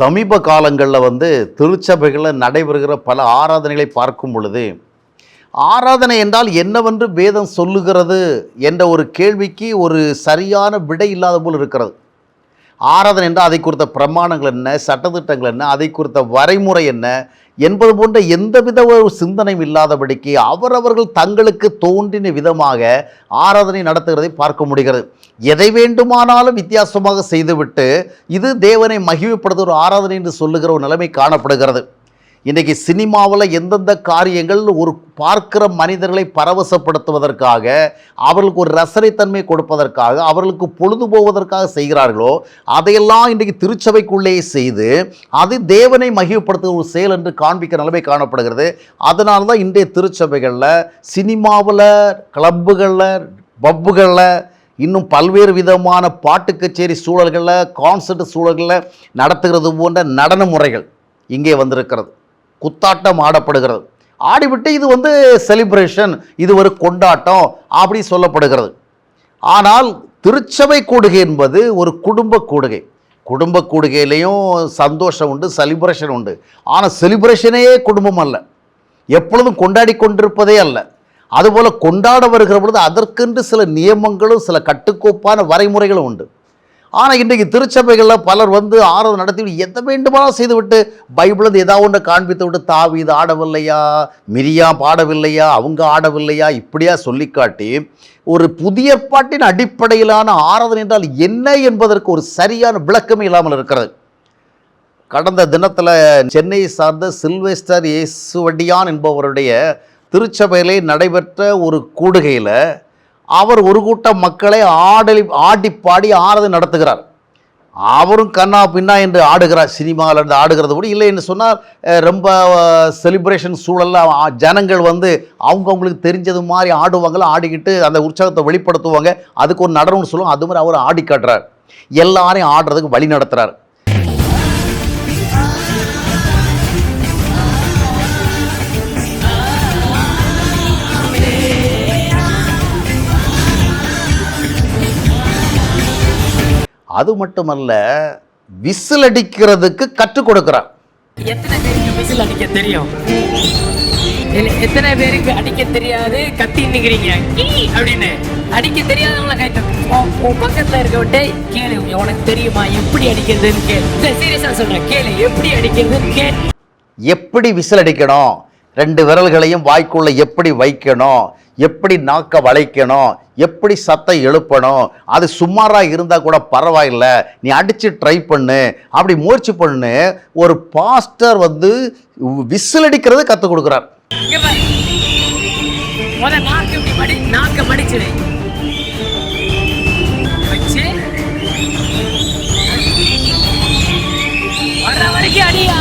சமீப காலங்களில் வந்து திருச்சபைகளில் நடைபெறுகிற பல ஆராதனைகளை பார்க்கும் பொழுது ஆராதனை என்றால் என்னவென்று வேதம் சொல்லுகிறது என்ற ஒரு கேள்விக்கு ஒரு சரியான விடை இல்லாத போல் இருக்கிறது. ஆராதனை என்றால் அதை குறித்த பிரமாணங்கள் என்ன? சட்டத்திட்டங்கள் என்ன? அதை குறித்த வரைமுறை என்ன? என்பது போன்ற எந்தவித ஒரு சிந்தனையும் இல்லாதபடிக்கு அவரவர்கள் தங்களுக்கு தோன்றின விதமாக ஆராதனை நடத்துகிறதை பார்க்க முடிகிறது. எதை வேண்டுமானாலும் வித்தியாசமாக செய்துவிட்டு இது தேவனை மகிமைப்படுத்த ஒரு ஆராதனை என்று சொல்லுகிற ஒரு நிலைமை காணப்படுகிறது. இன்றைக்கி சினிமாவில் எந்தெந்த காரியங்கள் ஒரு பார்க்கிற மனிதர்களை பரவசப்படுத்துவதற்காக அவர்களுக்கு ஒரு ரசனைத்தன்மை கொடுப்பதற்காக அவர்களுக்கு பொழுது போவதற்காக செய்கிறார்களோ அதையெல்லாம் இன்றைக்கு திருச்சபைக்குள்ளேயே செய்து அது தேவனை மகிழ்ப்படுத்துகிற ஒரு செயல் என்று காண்பிக்கிற நிலைமை காணப்படுகிறது. அதனால தான் இன்றைய திருச்சபைகளில் சினிமாவில் கிளப்புகளில் பப்புகளில் இன்னும் பல்வேறு விதமான பாட்டு கச்சேரி சூழல்களில் கான்சர்ட் சூழல்களில் நடத்துகிறது போன்ற நடன முறைகள் இங்கே வந்திருக்கிறது. குத்தாட்டம் ஆடப்படுகிறது. ஆடிவிட்டு இது வந்து செலிப்ரேஷன் இது ஒரு கொண்டாட்டம் அப்படி சொல்லப்படுகிறது. ஆனால் திருச்சபை கூடுகை என்பது ஒரு குடும்ப கூடுகை. குடும்ப கூடுகையிலையும் சந்தோஷம் உண்டு செலிப்ரேஷன் உண்டு. ஆனால் செலிப்ரேஷனே குடும்பம் அல்ல. எப்பொழுதும் கொண்டாடி கொண்டிருப்பதே அல்ல. அதுபோல் கொண்டாட வருகிற பொழுது அதற்கென்று சில நியமங்களும் சில கட்டுக்கோப்பான வரைமுறைகளும் உண்டு. ஆனால் இன்றைக்கு திருச்சபைகளில் பலர் வந்து ஆராதனை நடத்தி எதை வேண்டுமானாலும் செய்துவிட்டு பைபிளில் ஏதாவது ஒன்று காண்பித்து விட்டு தாவி இது ஆடவில்லையா? மிரியா பாடவில்லையா? அவங்க ஆடவில்லையா? இப்படியா சொல்லிக்காட்டி ஒரு புதிய பாட்டின் அடிப்படையிலான ஆராதனை என்றால் என்ன என்பதற்கு ஒரு சரியான விளக்கமே இல்லாமல் இருக்கிறது. கடந்த தினத்தில் சென்னையை சார்ந்த சில்வெஸ்டர் இயேசுவடியான் என்பவருடைய திருச்சபையிலே நடைபெற்ற ஒரு கூடுகையில் அவர் ஒரு கூட்டம் மக்களை ஆடலி ஆடி பாடி ஆறது நடத்துகிறார். அவரும் கண்ணா பின்னா என்று ஆடுகிறார். சினிமாவில் இருந்து ஆடுகிறது கூட இல்லை என்று சொன்னால் ரொம்ப செலிப்ரேஷன் சூழலில் ஜனங்கள் வந்து அவங்கவுங்களுக்கு தெரிஞ்சது மாதிரி ஆடுவாங்களோ ஆடிக்கிட்டு அந்த உற்சாகத்தை வெளிப்படுத்துவாங்க. அதுக்கு ஒரு நடனம்னு சொல்லுவாங்க. அது மாதிரி அவர் ஆடி காட்டுறார். எல்லாரையும் ஆடுறதுக்கு வழி நடத்துகிறார் அது மட்டுமல்ல விசில் அடிக்கிறதுக்கு கற்றுக் கொடுக்கிறார். எத்தனை பேருக்கு விசில் அடிக்க தெரியும்? எத்தனை பேருக்கு அடிக்க தெரியாது? கத்தி நிக்கிறீங்க. அப்படின்னு. அடிக்க தெரியாதவங்கள கைத்த உன் பக்கத்துல இருக்கவன்ட்டே கேளு உனக்கு தெரியுமா எப்படி அடிக்கிறதுன்னு கேளு. சீரியஸா சொல்றேன் கேளு எப்படி அடிக்கிறதுன்னு கேளு. எப்படி விசில் அடிக்கணும்? ரெண்டு விரல்களையும் வாய்க்குள்ள எப்படி வைக்கணும் எப்படி நாக்க வளைக்கணும் எப்படி சத்தம் எழுப்பணும் அது சுமாராக இருந்தால் கூட பரவாயில்ல நீ அடித்து ட்ரை பண்ணு அப்படி முயற்சி பண்ணு ஒரு பாஸ்டர் வந்து விசில் அடிக்கிறது கற்றுக் கொடுக்குறார். அடியா?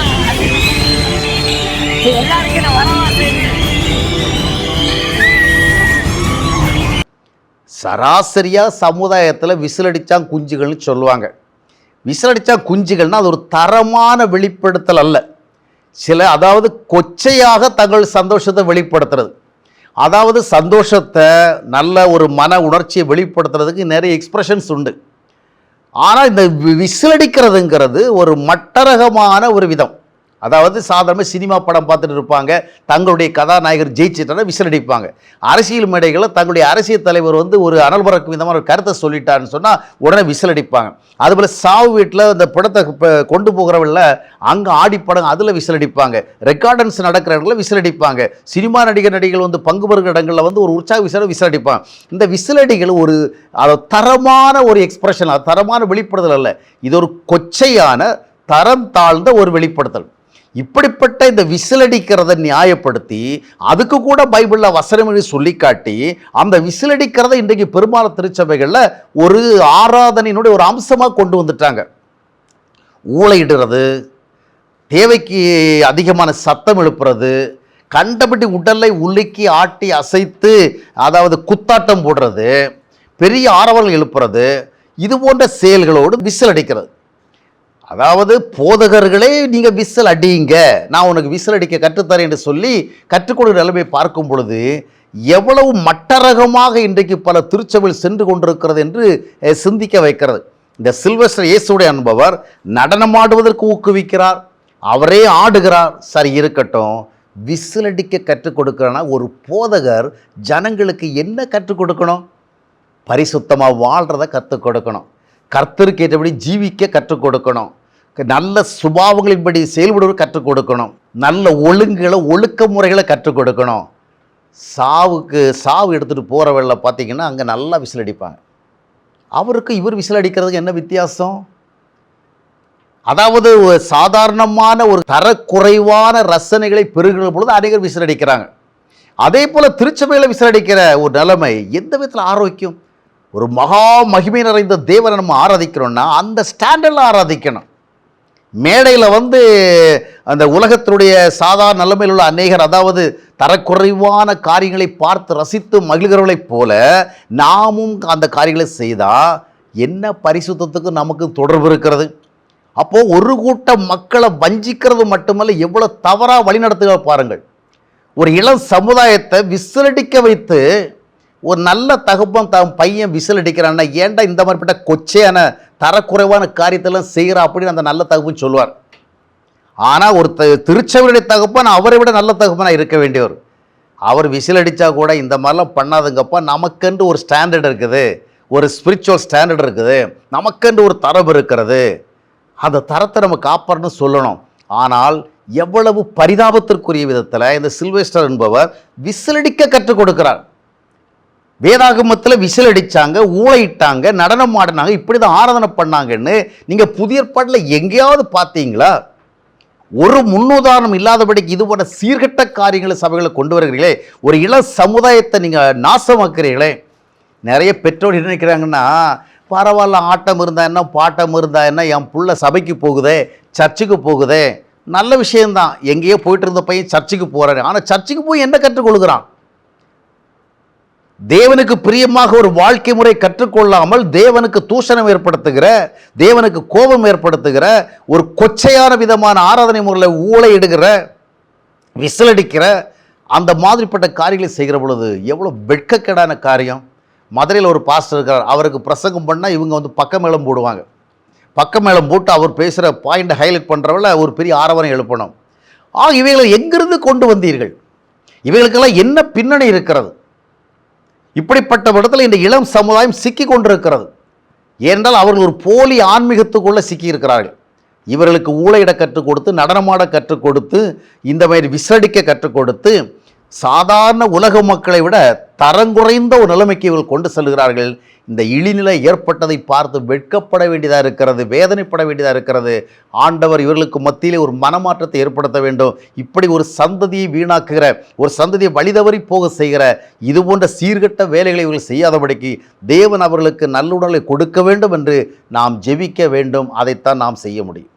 சராசரியாக சமுதாயத்தில் விசிலடித்தான் குஞ்சுகள்னு சொல்லுவாங்க. விசிலடிச்சா குஞ்சுகள்னா அது ஒரு தரமான வெளிப்படுத்தல் அல்ல. சில அதாவது கொச்சையாக தங்கள் சந்தோஷத்தை வெளிப்படுத்துறது. அதாவது சந்தோஷத்தை நல்ல ஒரு மன உணர்ச்சியை வெளிப்படுத்துறதுக்கு நிறைய எக்ஸ்பிரஷன்ஸ் உண்டு. ஆனால் இந்த விசிலடிக்கிறதுங்கிறது ஒரு மட்டரகமான ஒரு விதம். அதாவது சாதாரணமாக சினிமா படம் பார்த்துட்டு இருப்பாங்க. தங்களுடைய கதாநாயகர் ஜெயிச்சிட்டான விசிலடிப்பாங்க. அரசியல் மேடைகளில் தங்களுடைய அரசியல் தலைவர் வந்து ஒரு அனல் பறக்கும் விதமான ஒரு கருத்தை சொல்லிட்டாருன்னு சொன்னால் உடனே விசிலடிப்பாங்க. அதுபோல் சாவு வீட்டில் இந்த படத்தை கொண்டு போகிறவங்கள அங்கே ஆடிப்படம் அதில் விசிலடிப்பாங்க. ரெக்கார்டன்ஸ் நடக்கிற இடத்துல விசிலடிப்பாங்க. சினிமா நடிகர் நடிகர்கள் வந்து பங்கு பெறுகிற இடங்களில் வந்து ஒரு உற்சாக விசில விசிலடிப்பாங்க. இந்த விசிலடிகள் ஒரு தரமான ஒரு எக்ஸ்பிரஷன் அது தரமான வெளிப்படுத்தல் அல்ல. இது ஒரு கொச்சையான தரம் தாழ்ந்த ஒரு வெளிப்படுத்தல். இப்படிப்பட்ட இந்த விசிலடிக்கிறதை நியாயப்படுத்தி அதுக்கு கூட பைபிளில் வசனமொழி எழுதி சொல்லி காட்டி அந்த விசிலடிக்கிறதை இன்றைக்கு பெரும்பாலும் திருச்சபைகளில் ஒரு ஆராதனையினுடைய ஒரு அம்சமாக கொண்டு வந்துட்டாங்க. ஊழையிடுறது தேவைக்கு அதிகமான சத்தம் எழுப்புறது கண்டபடி உடலை உலுக்கி ஆட்டி அசைத்து அதாவது குத்தாட்டம் போடுறது பெரிய ஆரவல் எழுப்புறது இது போன்ற செயல்களோடு விசில் அடிக்கிறது அதாவது போதகர்களே நீங்கள் விசில் அடியுங்க. நான் உனக்கு விசில் அடிக்க கற்றுத்தரேன் என்று சொல்லி கற்றுக்கொடுக்கிற நிலைமை பார்க்கும் பொழுது எவ்வளவு மட்டரகமாக இன்றைக்கு பல திருச்சபையில் சென்று கொண்டிருக்கிறது என்று சிந்திக்க வைக்கிறது. இந்த சில்வஸ்டர் இயேசுடைய அன்பவர் நடனமாடுவதற்கு ஊக்குவிக்கிறார். அவரே ஆடுகிறார். சரி இருக்கட்டும். விசிலடிக்க கற்றுக் கொடுக்கிறனா? ஒரு போதகர் ஜனங்களுக்கு என்ன கற்றுக் கொடுக்கணும்? பரிசுத்தமாக வாழ்கிறத கற்றுக் கொடுக்கணும். கர்த்தருக்கு ஏற்றபடி ஜீவிக்க கற்றுக் கொடுக்கணும். நல்ல சுபாவங்களின்படி செயல்படுவது கற்றுக் கொடுக்கணும். நல்ல ஒழுங்குகளை ஒழுக்க முறைகளை கற்றுக் கொடுக்கணும். சாவுக்கு சாவு எடுத்துகிட்டு போகிறவள்ள பார்த்தீங்கன்னா அங்கே நல்லா விசில் அடிப்பாங்க. அவருக்கு இவர் விசில் அடிக்கிறதுக்கு என்ன வித்தியாசம்? அதாவது ஒரு சாதாரணமான ஒரு தரக்குறைவான ரசனைகளை பெருகிற பொழுது அநேகர் விசில் அடிக்கிறாங்க. அதே போல் திருச்சபையில் விசில் அடிக்கிற ஒரு நிலைமை எந்த விதத்தில் ஆரோக்கியம்? ஒரு மகா மகிமை நிறைந்த தேவனை நம்ம ஆராதிக்கிறோம்னா அந்த ஸ்டாண்டர்டில் ஆராதிக்கணும். மேடையில் வந்து அந்த உலகத்தினுடைய சாதாரண நிலைமையில் உள்ள அநேகர் அதாவது தரக்குறைவான காரியங்களை பார்த்து ரசித்து மகிழ்கிறவர்களைப் போல நாமும் அந்த காரியங்களை செய்தால் என்ன பரிசுத்தத்துக்கு நமக்கு தொடர்பு இருக்கிறது? அப்போது ஒரு கூட்டம் மக்களை வஞ்சிக்கிறது மட்டுமல்ல எவ்வளோ தவறாக வழிநடத்துகிற பாருங்கள். ஒரு இளம் சமுதாயத்தை விசிலடிக்க வைத்து ஒரு நல்ல தகப்பன் தன் பையன் விசில் அடிக்கிறான்னா ஏன்டா இந்த மாதிரிப்பட்ட கொச்சையான தரக்குறைவான காரியத்தெல்லாம் செய்கிறா அப்படின்னு அந்த நல்ல தகப்பன் சொல்லுவார். ஆனால் ஒரு த திருச்சவருடைய தகப்பன் அவரை விட நல்ல தகப்பனாக இருக்க வேண்டியவர். அவர் விசில் அடித்தா கூட இந்த மாதிரிலாம் பண்ணாதுங்கப்பா நமக்கென்று ஒரு ஸ்டாண்டர்ட் இருக்குது. ஒரு ஸ்பிரிச்சுவல் ஸ்டாண்டர்ட் இருக்குது. நமக்கென்று ஒரு தரம் இருக்கிறது. அந்த தரத்தை நம்ம காப்பாறன்னு சொல்லணும். ஆனால் எவ்வளவு பரிதாபத்திற்குரிய விதத்தில் இந்த சில்வெஸ்டர் என்பவர் விசிலடிக்க கற்றுக் கொடுக்கிறார். வேதாகமத்தில் விசில் அடித்தாங்க ஊழையிட்டாங்க நடனம் ஆடினாங்க இப்படி தான் ஆராதனை பண்ணாங்கன்னு நீங்கள் புதிய பாட்டில் எங்கேயாவது பார்த்தீங்களா? ஒரு முன்னுதாரணம் இல்லாதபடிக்கு இது போன்ற சீர்கெட்ட காரியங்களை சபைகளை கொண்டு வருகிறீங்களே ஒரு இள சமுதாயத்தை நீங்கள் நாசமாக்குறீங்களே நிறைய பெற்றோர் என்ன நினைக்கிறாங்கன்னா பரவாயில்ல ஆட்டம் இருந்தா என்ன பாட்டம் இருந்தா என்ன என் புள்ள சபைக்கு போகுதே சர்ச்சுக்கு போகுதே. நல்ல விஷயம்தான். எங்கேயோ போயிட்டு இருந்த பையன் சர்ச்சுக்கு போகிறாரு ஆனால் சர்ச்சுக்கு போய் என்ன கற்றுக்கொள்கிறான்? தேவனுக்கு பிரியமாக ஒரு வாழ்க்கை முறை கற்றுக்கொள்ளாமல் தேவனுக்கு தூஷணம் ஏற்படுத்துகிற தேவனுக்கு கோபம் ஏற்படுத்துகிற ஒரு கொச்சையான விதமான ஆராதனை முறையில் ஊழையிடுகிற விசிலடிக்கிற அந்த மாதிரிப்பட்ட காரியங்களை செய்கிற பொழுது எவ்வளோ வெட்கக்கேடான காரியம். மதுரையில் ஒரு பாஸ்டர் இருக்கிறார். அவருக்கு பிரசங்கம் பண்ணால் இவங்க வந்து பக்கமேளம் போடுவாங்க. பக்கமேளம் போட்டு அவர் பேசுகிற பாயிண்ட் ஹைலைட் பண்ணுறவள ஒரு பெரிய ஆரவணை எழுப்பணும். ஆக இவைகளை எங்கிருந்து கொண்டு வந்தீர்கள்? இவைகளுக்கெல்லாம் என்ன பின்னணி இருக்கிறது? இப்படிப்பட்ட இடத்துல இந்த இளம் சமுதாயம் சிக்கி கொண்டிருக்கிறது ஏனென்றால் அவர்கள் ஒரு போலி ஆன்மீகத்துக்குள்ளே சிக்கியிருக்கிறார்கள். இவர்களுக்கு ஊழையிட கற்றுக் கொடுத்து நடனமாட கற்றுக் கொடுத்து இந்த மாதிரி விசடிக்க கற்றுக் கொடுத்து சாதாரண உலக மக்களை விட தரங்குறைந்த ஒரு நிலைமைக்கு இவர்கள் கொண்டு செல்கிறார்கள். இந்த இழிநிலை ஏற்பட்டதை பார்த்து வெட்கப்பட வேண்டியதாக இருக்கிறது வேதனைப்பட வேண்டியதாக இருக்கிறது. ஆண்டவர் இவர்களுக்கு மத்தியிலே ஒரு மனமாற்றத்தை ஏற்படுத்த வேண்டும். இப்படி ஒரு சந்ததியை வீணாக்குகிற ஒரு சந்ததியை வழிதவறி போக செய்கிற இது போன்ற சீர்கெட்ட வேலைகளை இவர்கள் செய்யாதபடிக்கு தேவன் அவர்களுக்கு நல்லுணர்வை கொடுக்க வேண்டும் என்று நாம் ஜெபிக்க வேண்டும். அதைத்தான் நாம் செய்ய முடியும்.